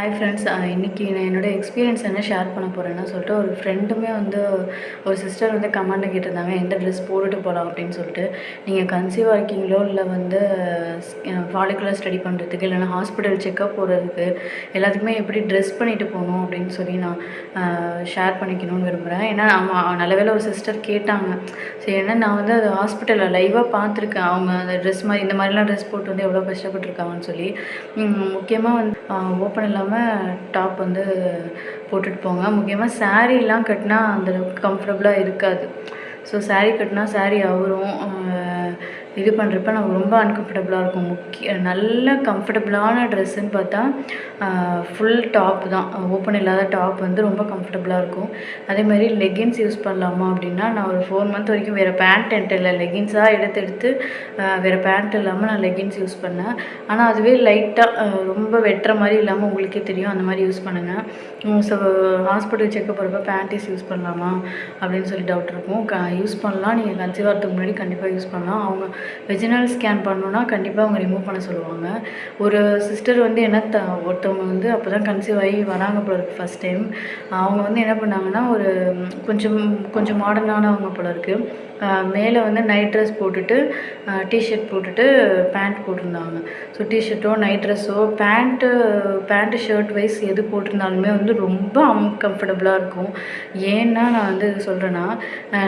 Hi friends இன்றைக்கி நான் என்னோடய எக்ஸ்பீரியன்ஸ் என்ன ஷேர் பண்ண போகிறேன்னு சொல்லிட்டு ஒரு ஃப்ரெண்டுமே வந்து ஒரு சிஸ்டர் வந்து கமெண்டில் கேட்டிருந்தாங்க எந்த ட்ரெஸ் போட்டுட்டு போகலாம் அப்படின்னு சொல்லிட்டு. நீங்கள் கன்சீவாக இருக்கீங்களோ இல்லை வந்து ஃபாலிகுலர் ஸ்டடி பண்ணுறதுக்கு இல்லைனா ஹாஸ்பிட்டல் செக்கப் போகிறதுக்கு எல்லாத்துக்குமே எப்படி ட்ரெஸ் பண்ணிட்டு போகணும் அப்படின்னு சொல்லி நான் ஷேர் பண்ணிக்கணும்னு விரும்புகிறேன் ஏன்னா அவங்க நல்ல வேளை ஒரு சிஸ்டர் கேட்டாங்க. சரி ஏன்னா நான் வந்து அது ஹாஸ்பிட்டலில் லைவாக பார்த்துருக்கேன். அவங்க அந்த ட்ரெஸ் மாதிரி இந்த மாதிரிலாம் ட்ரெஸ் போட்டு வந்து எவ்வளோ கஷ்டப்பட்டுருக்காங்கன்னு சொல்லி. முக்கியமாக வந்து ஓப்பன் இல்லாமல் டாப் வந்து போட்டுட்டு போங்க. முக்கியமாக சாரீலாம் கட்டினா அந்தளவுக்கு கம்ஃபர்டபுளாக இருக்காது. ஸோ சாரீ கட்டினா சாரீ அவரும். இது பண்ணுறப்ப நமக்கு ரொம்ப அன்கம்ஃபர்டபுளாக இருக்கும். முக்கிய நல்ல கம்ஃபர்டபுளான ட்ரெஸ்ஸுன்னு பார்த்தா ஃபுல் டாப் தான். ஓப்பன் இல்லாத டாப் வந்து ரொம்ப கம்ஃபர்டபுளாக இருக்கும். அதே மாதிரி லெகின்ஸ் யூஸ் பண்ணலாமா அப்படின்னா நான் ஒரு ஃபோர் மந்த் வரைக்கும் வேறு பேண்ட் என்கிட்ட இல்லை. லெகின்ஸாக எடுத்து எடுத்து வேறு பேண்ட் இல்லாமல் நான் லெகின்ஸ் யூஸ் பண்ணேன். ஆனால் அதுவே லைட்டாக ரொம்ப வெட்டுற மாதிரி இல்லாமல் உங்களுக்கே தெரியும். அந்த மாதிரி யூஸ் பண்ணுங்கள் ஸோ ஹாஸ்பிட்டல் செக்கப் போகிறப்ப பேண்டிஸ் யூஸ் பண்ணலாமா அப்படின்னு சொல்லி டவுட் இருக்கும். க யூஸ் பண்ணலாம். நீங்கள் கன்சீவ் ஆகிறதுக்கு முன்னாடி கண்டிப்பாக யூஸ் பண்ணலாம். அவங்க வெஜினல் ஸ்கேன் பண்ணோன்னா கண்டிப்பாக அவங்க ரிமூவ் பண்ண சொல்லுவாங்க. ஒரு சிஸ்டர் வந்து என்ன த ஒருத்தவங்க வந்து அப்போ தான் கன்சீவ் ஆகி வராங்க போல இருக்குது ஃபஸ்ட் டைம் அவங்க வந்து என்ன பண்ணாங்கன்னா ஒரு கொஞ்சம் கொஞ்சம் மாடர்னானவங்க போல இருக்குது மேலே வந்து நைட் ட்ரெஸ் போட்டுட்டு டிஷர்ட் போட்டுட்டு பேண்ட் போட்டிருந்தாங்க. ஸோ டிஷர்ட்டோ நைட் ட்ரெஸ்ஸோ பேண்ட்டு பேண்ட்டு ஷர்ட் வைஸ் எது போட்டிருந்தாலுமே வந்து ரொம்ப அன்கம்ஃபர்டபுளாக இருக்கும். ஏன்னா நான் வந்து சொல்கிறேன்னா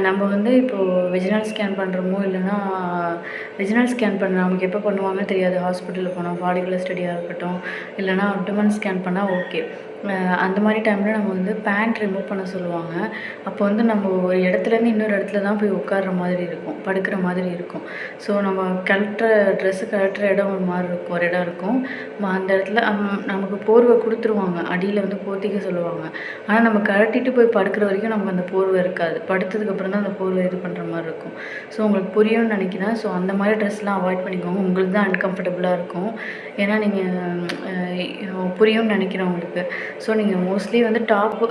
நம்ம வந்து இப்போது வெஜினல் ஸ்கேன் பண்ணுறோமோ இல்லைன்னா ரிஜினல் ஸ்கேன் பண்ண நமக்கு எப்போ பண்ணுவாங்கன்னு தெரியாது. ஹாஸ்பிட்டலில் போனால் ஃபாலிகுலர் ஸ்டடியாக இருக்கட்டும் இல்லைனா அப்டமன் ஸ்கேன் பண்ணால் ஓகே அந்த மாதிரி டைமில் நம்ம வந்து பேண்ட் ரிமூவ் பண்ண சொல்லுவாங்க. அப்போ வந்து நம்ம ஒரு இடத்துலேருந்து இன்னொரு இடத்துல தான் போய் உட்கார்ற மாதிரி இருக்கும். படுக்கிற மாதிரி இருக்கும். ஸோ நம்ம கழட்டுற ட்ரெஸ்ஸு கழட்டுற இடம் ஒரு மாதிரி இருக்கும். ஒரு இடம் இருக்கும். அந்த இடத்துல நமக்கு போர்வை கொடுத்துருவாங்க. அடியில் வந்து போத்திக்க சொல்லுவாங்க. ஆனால் நம்ம கழட்டிட்டு போய் படுக்கிற வரைக்கும் நமக்கு அந்த போர்வை இருக்காது. படுத்ததுக்கப்புறம் தான் அந்த போர்வை இது பண்ணுற மாதிரி இருக்கும். ஸோ உங்களுக்கு புரியும்னு நினைக்கிறேன். ஸோ அந்த மாதிரி ட்ரெஸ்லாம் அவாய்ட் பண்ணிக்கோங்க. உங்களுக்கு தான் அன்கம்ஃபர்டபுளாக இருக்கும். ஏன்னா நீங்கள் புரியும்னு நினைக்கிறேன் உங்களுக்கு. ஸோ நீங்கள் மோஸ்ட்லி வந்து டாப்பு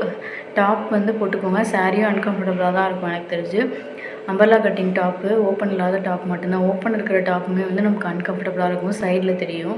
டாப் வந்து போட்டுக்கோங்க. சாரியும் அன்கம்ஃபர்டபுளாக தான் இருக்கும் எனக்கு தெரிஞ்சு. அம்பர்லா கட்டிங் டாப்பு ஓப்பன் இல்லாத டாப் மட்டும்தான். ஓப்பன் இருக்கிற டாப்புமே வந்து நமக்கு அன்கம்ஃபர்டபுளாக இருக்கும். சைடில் தெரியும்.